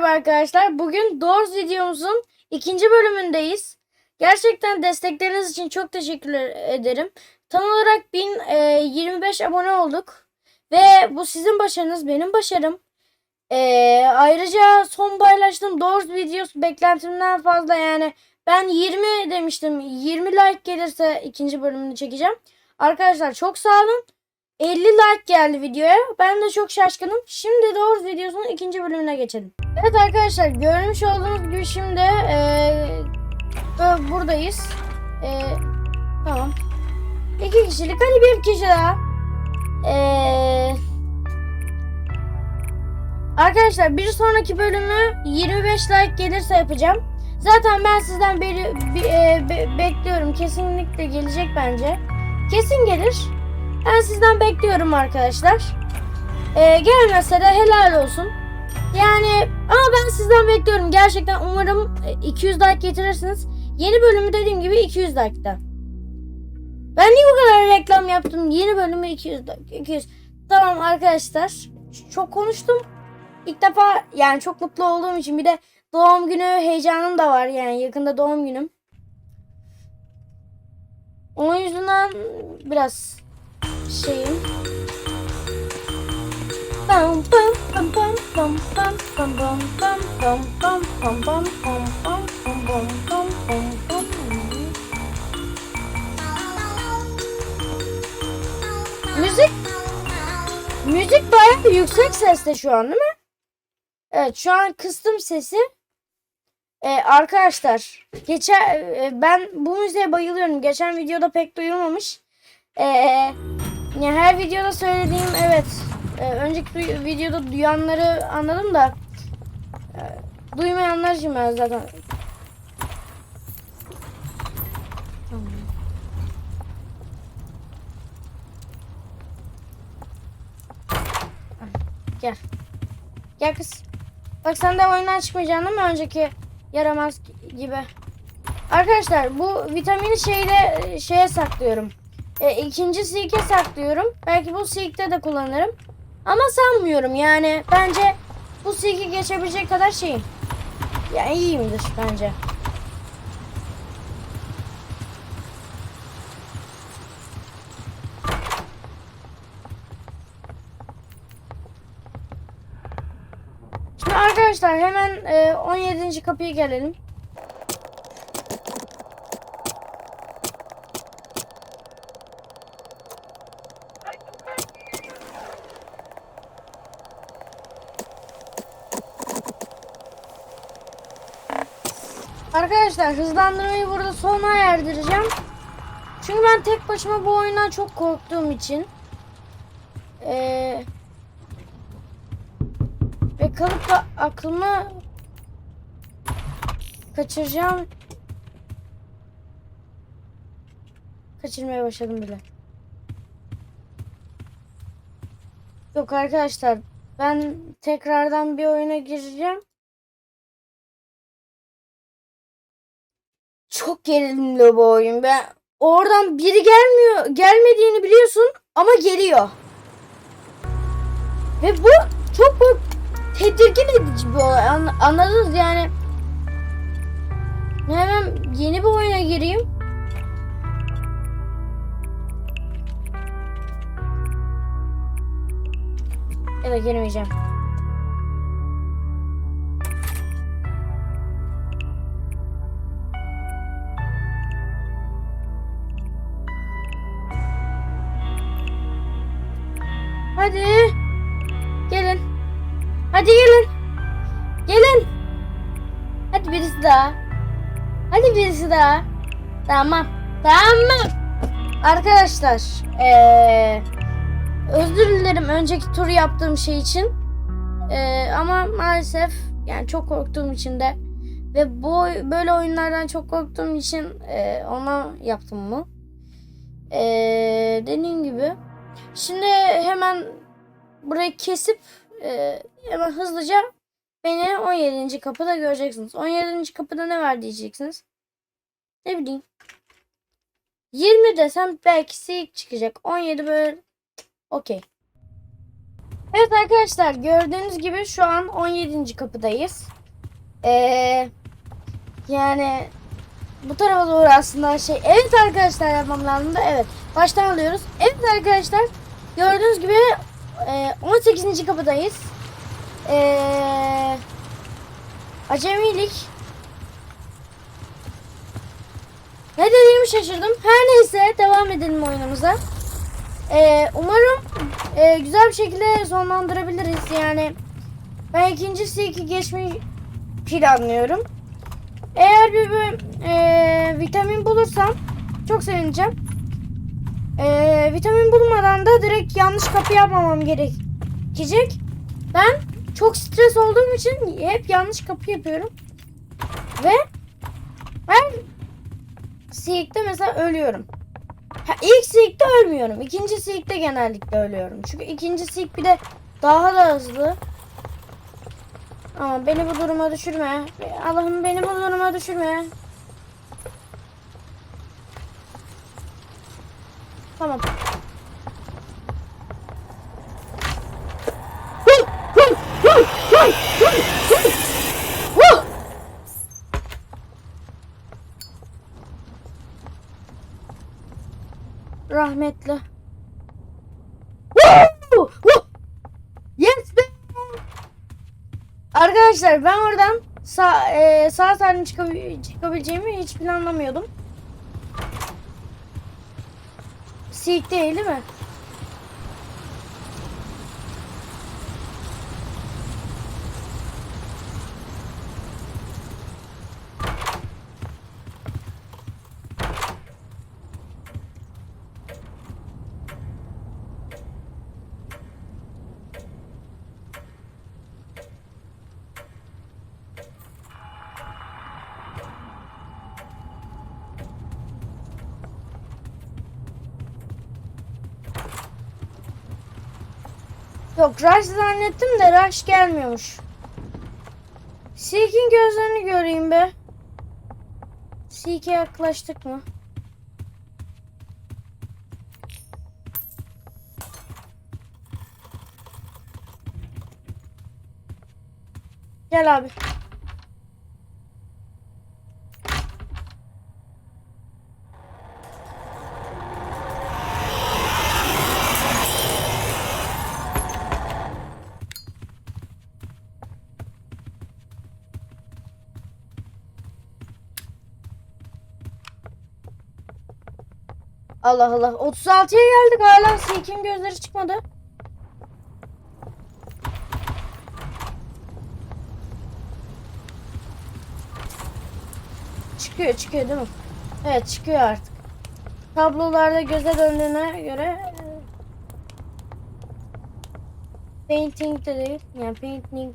merhaba arkadaşlar. Bugün Doors videomuzun ikinci bölümündeyiz. Gerçekten destekleriniz için çok teşekkür ederim. Tam olarak 1025 abone olduk. Ve bu sizin başarınız, benim başarım. E, ayrıca son paylaştığım Doors videosu beklentimden fazla yani. Ben 20 demiştim. 20 like gelirse ikinci bölümünü çekeceğim. Arkadaşlar çok sağ olun. 50 like geldi videoya. Ben de çok şaşkınım. Şimdi Doors videosunun ikinci bölümüne geçelim. Evet arkadaşlar görmüş olduğunuz gibi şimdi ö- buradayız. Eee, tamam. İki kişilik hadi bir kişi daha. Eee, arkadaşlar bir sonraki bölümü 25 like gelirse yapacağım. Zaten ben sizden beri, eee, be- bekliyorum. Kesinlikle gelecek bence. Kesin gelir. Ben sizden bekliyorum arkadaşlar. Ee, gelmezse de helal olsun. Yani ama ben sizden bekliyorum. Gerçekten umarım e, 200 like getirirsiniz. Yeni bölümü dediğim gibi 200 like'da. Ben niye bu kadar reklam yaptım? Yeni bölümü 200 like. 200. Tamam arkadaşlar. Çok konuştum. İlk defa yani çok mutlu olduğum için bir de doğum günü heyecanım da var. Yani yakında doğum günüm. Onun yüzünden biraz şeyim. Müzik Müzik bayağı yüksek seste şu an değil mi? Evet şu an kıstım sesi. Ee, arkadaşlar geçen e, ben bu müziğe bayılıyorum. Geçen videoda pek duyulmamış. Ee, ya her videoda söylediğim evet. Ee, önceki videoda duyanları anladım da e, duymayanlar için ben zaten. Gel. Gel kız. Bak sen de oyundan çıkmayacaksın değil mi önceki yaramaz gibi. Arkadaşlar bu vitamini şeyde e, şeye saklıyorum. E, ikinci silke saklıyorum. Belki bu silkte de kullanırım. Ama sanmıyorum yani. Bence bu silki geçebilecek kadar şeyim. Yani iyiyimdir bence. Şimdi arkadaşlar hemen e, 17. kapıya gelelim. Arkadaşlar hızlandırmayı burada sona erdireceğim. Çünkü ben tek başıma bu oyundan çok korktuğum için. Ee, ve kalıp da aklımı kaçıracağım. Kaçırmaya başladım bile. Yok arkadaşlar ben tekrardan bir oyuna gireceğim. Çok gerilimli bu oyun. Ben oradan biri gelmiyor, gelmediğini biliyorsun ama geliyor. Ve bu çok bu tedirgin edici bir olay. An- anladınız yani. Hemen yeni bir oyuna gireyim. Da girmeyeceğim. Daha. Hadi birisi daha. Tamam. Tamam. Arkadaşlar. Ee, özür dilerim önceki turu yaptığım şey için. Ee, ama maalesef yani çok korktuğum için de ve bu böyle oyunlardan çok korktuğum için e, ona yaptım bu. Ee, dediğim gibi. Şimdi hemen burayı kesip e, hemen hızlıca beni 17. kapıda göreceksiniz. 17. kapıda ne var diyeceksiniz. Ne bileyim. 20 desem belki ilk çıkacak. 17 böyle okey. Evet arkadaşlar gördüğünüz gibi şu an 17. kapıdayız. Ee, yani bu tarafa doğru aslında şey. Evet arkadaşlar yapmam lazım da evet. Baştan alıyoruz. Evet arkadaşlar gördüğünüz gibi e, 18. kapıdayız. Ee, acemilik. Ne dediğimi şaşırdım. Her neyse devam edelim oyunumuza. Ee, umarım e, güzel bir şekilde sonlandırabiliriz. Yani ben ikinci siki geçmeyi planlıyorum. Eğer bir, bir, e, vitamin bulursam çok sevineceğim. E, vitamin bulmadan da direkt yanlış kapı yapmamam gerekecek. Ben çok stres olduğum için hep yanlış kapı yapıyorum. Ve ben Seek'te mesela ölüyorum. Ha, ilk Seek'te ölmüyorum. İkinci Seek'te genellikle ölüyorum. Çünkü ikinci Seek bir de daha da hızlı. Ama beni bu duruma düşürme. Allah'ım beni bu duruma düşürme. Tamam. Rahmetli. Yes be! Arkadaşlar ben oradan sağ, e, sağ salim çıkabil- çıkabileceğimi hiç planlamıyordum. Değil değil mi? Yok Rush zannettim de Rush gelmiyormuş. Seek'in gözlerini göreyim be. Seek'e yaklaştık mı? Gel abi. Allah Allah. 36'ya geldik hala Seek'in gözleri çıkmadı. Çıkıyor çıkıyor değil mi? Evet çıkıyor artık. Tablolarda göze döndüğüne göre e, painting de değil. Yani painting.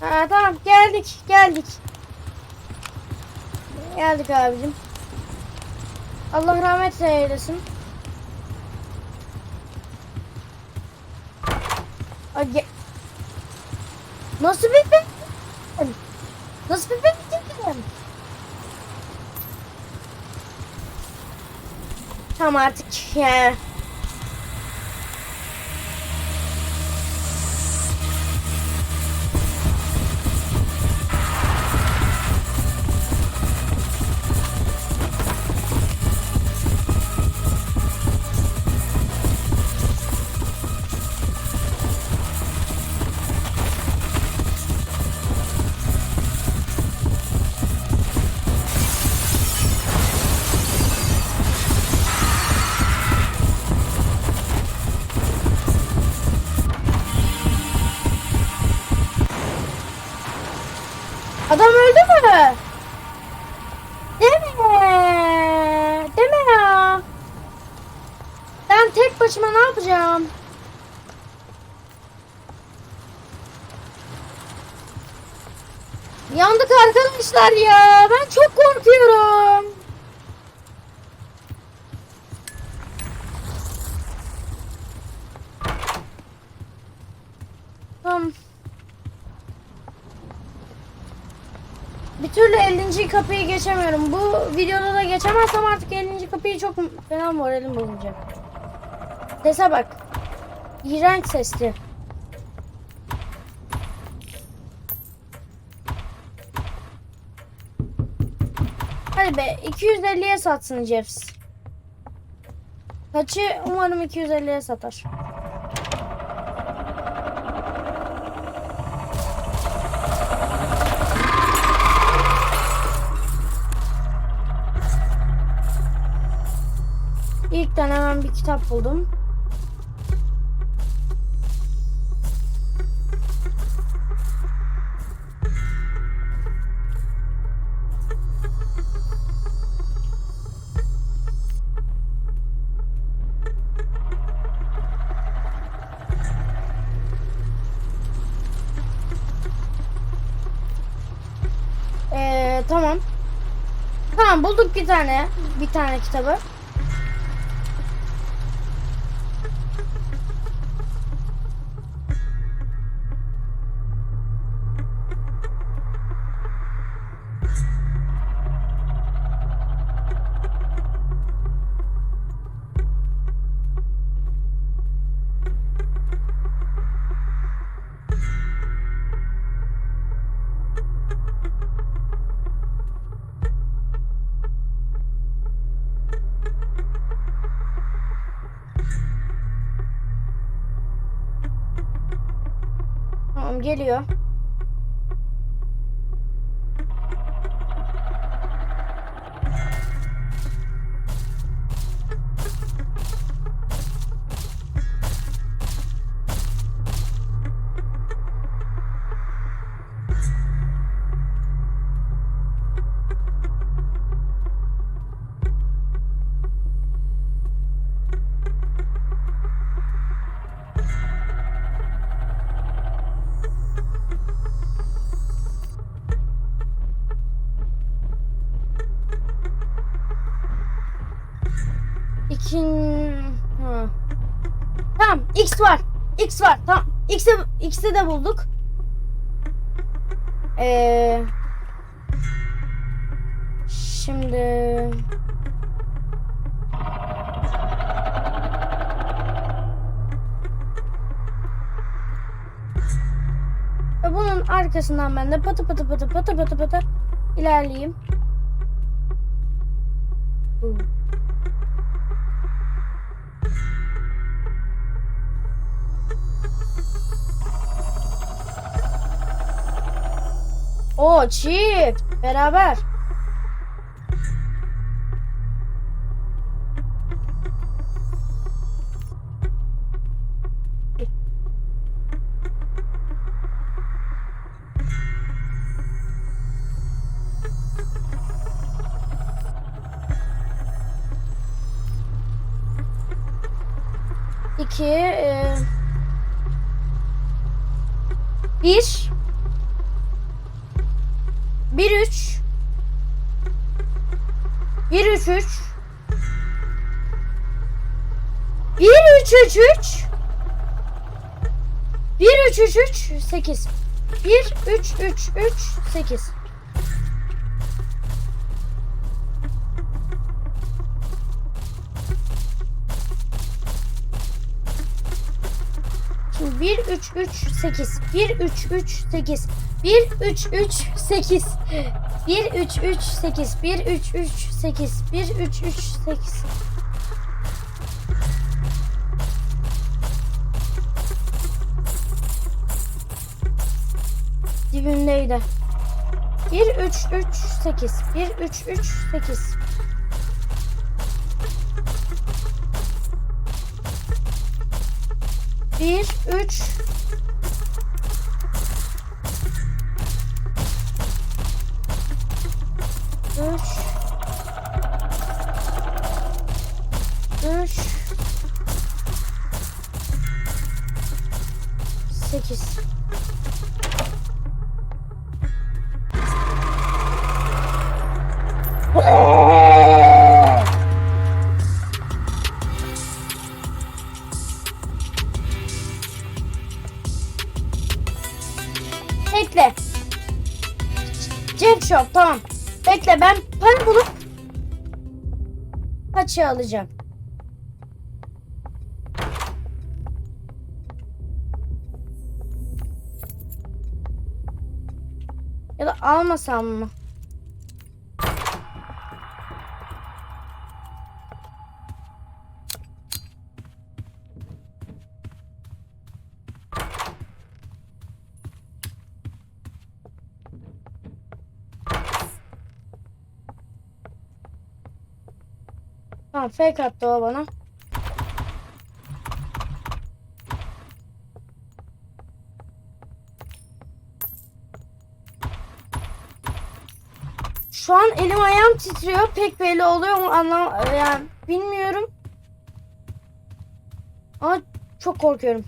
Ha tamam geldik geldik. Geldik abicim. Allah rahmet eylesin. Ay, ge- Nasıl bir ben? Nasıl bir ben? Tamam artık ya. Adam öldü mü? Deme. Deme ya. Ben tek başıma ne yapacağım? Yandık arkadaşlar ya. Ben çok korkuyorum. Tamam. Bir türlü 50. kapıyı geçemiyorum. Bu videoda da geçemezsem artık 50. kapıyı çok fena moralim bozulacak. Sese bak. iğrenç sesli. Hadi be 250'ye satsın Jeps. Kaçı umarım 250'ye satar. Kitap buldum. Ee, tamam. Tamam bulduk bir tane. Bir tane kitabı. Geliyor. X var. X var. Tamam. X'i X'i de bulduk. Ee, şimdi Ve bunun arkasından ben de patı patı patı patı patı patı ilerleyeyim. Bu. O çift beraber. İki, e, bir, bir üç, bir üç üç, bir üç üç üç, bir üç üç üç, sekiz, bir üç üç üç, sekiz. Şimdi 1 3 3 8 1 3 3 8 1 3 3 8 1 3 3 8 1 3 3 8 1 3 3 8 Dibimdeydi. 1 3 3 8 1 3 3 8 1 3 arkadaş. Paça alacağım. Ya da almasam mı? Tamam fake attı o bana. Şu an elim ayağım titriyor. Pek belli oluyor mu anlam yani bilmiyorum. Ama çok korkuyorum.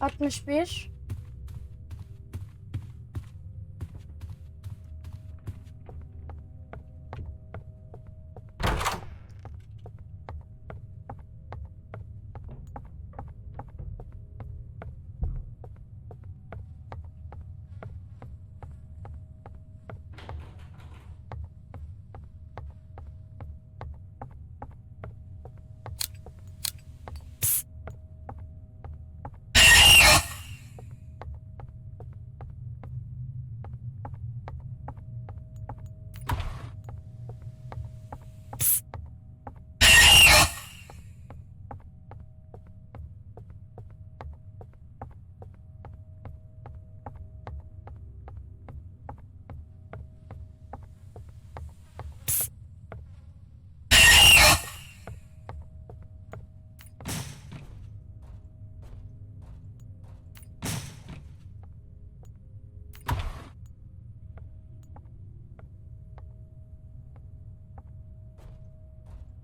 61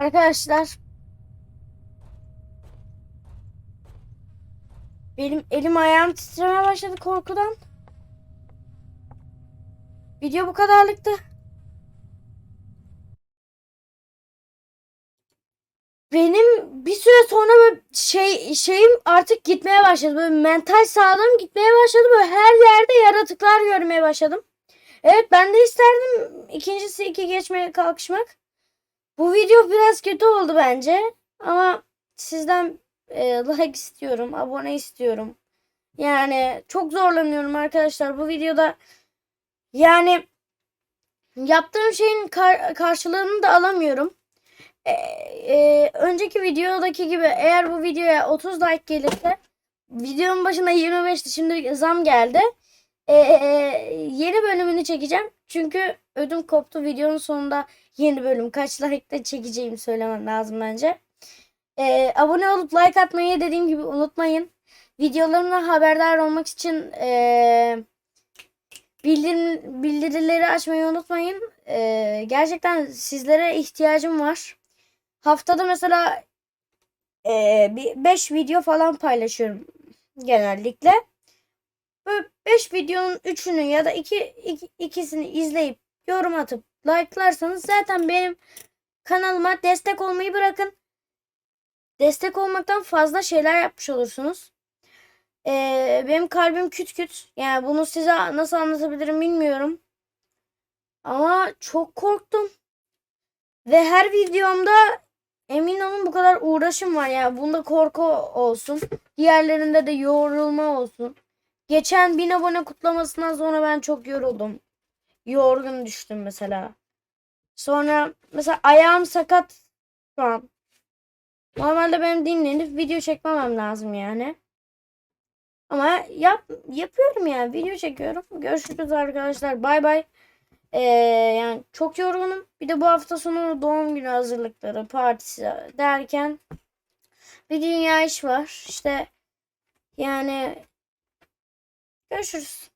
Arkadaşlar benim elim ayağım titremeye başladı korkudan. Video bu kadarlıktı. Benim bir süre sonra böyle şey şeyim artık gitmeye başladı. Böyle mental sağlığım gitmeye başladı. Böyle her yerde yaratıklar görmeye başladım. Evet ben de isterdim ikincisi iki geçmeye kalkışmak. Bu video biraz kötü oldu bence. Ama sizden e, like istiyorum. Abone istiyorum. Yani çok zorlanıyorum arkadaşlar bu videoda. Yani yaptığım şeyin kar- karşılığını da alamıyorum. E, e, önceki videodaki gibi eğer bu videoya 30 like gelirse videonun başına 25'ti şimdi zam geldi. E, e, yeni bölümünü çekeceğim. Çünkü ödüm koptu videonun sonunda yeni bölüm kaç like'da çekeceğimi söylemem lazım bence. Ee, abone olup like atmayı dediğim gibi unutmayın. Videolarımdan haberdar olmak için ee, bildirim, bildirileri açmayı unutmayın. Ee, gerçekten sizlere ihtiyacım var. Haftada mesela 5 video falan paylaşıyorum genellikle. Böyle 5 videonun 3'ünü ya da 2 iki, iki, ikisini izleyip yorum atıp like'larsanız zaten benim kanalıma destek olmayı bırakın. Destek olmaktan fazla şeyler yapmış olursunuz. Ee, benim kalbim küt küt. Yani bunu size nasıl anlatabilirim bilmiyorum. Ama çok korktum. Ve her videomda emin olun bu kadar uğraşım var. Yani bunda korku olsun. Diğerlerinde de yorulma olsun. Geçen bin abone kutlamasından sonra ben çok yoruldum. Yorgun düştüm mesela. Sonra mesela ayağım sakat şu an. Normalde benim dinlenip video çekmemem lazım yani. Ama yap yapıyorum yani video çekiyorum. Görüşürüz arkadaşlar. Bay bay. Ee, yani çok yorgunum. Bir de bu hafta sonu doğum günü hazırlıkları, partisi derken bir dünya iş var. İşte yani görüşürüz.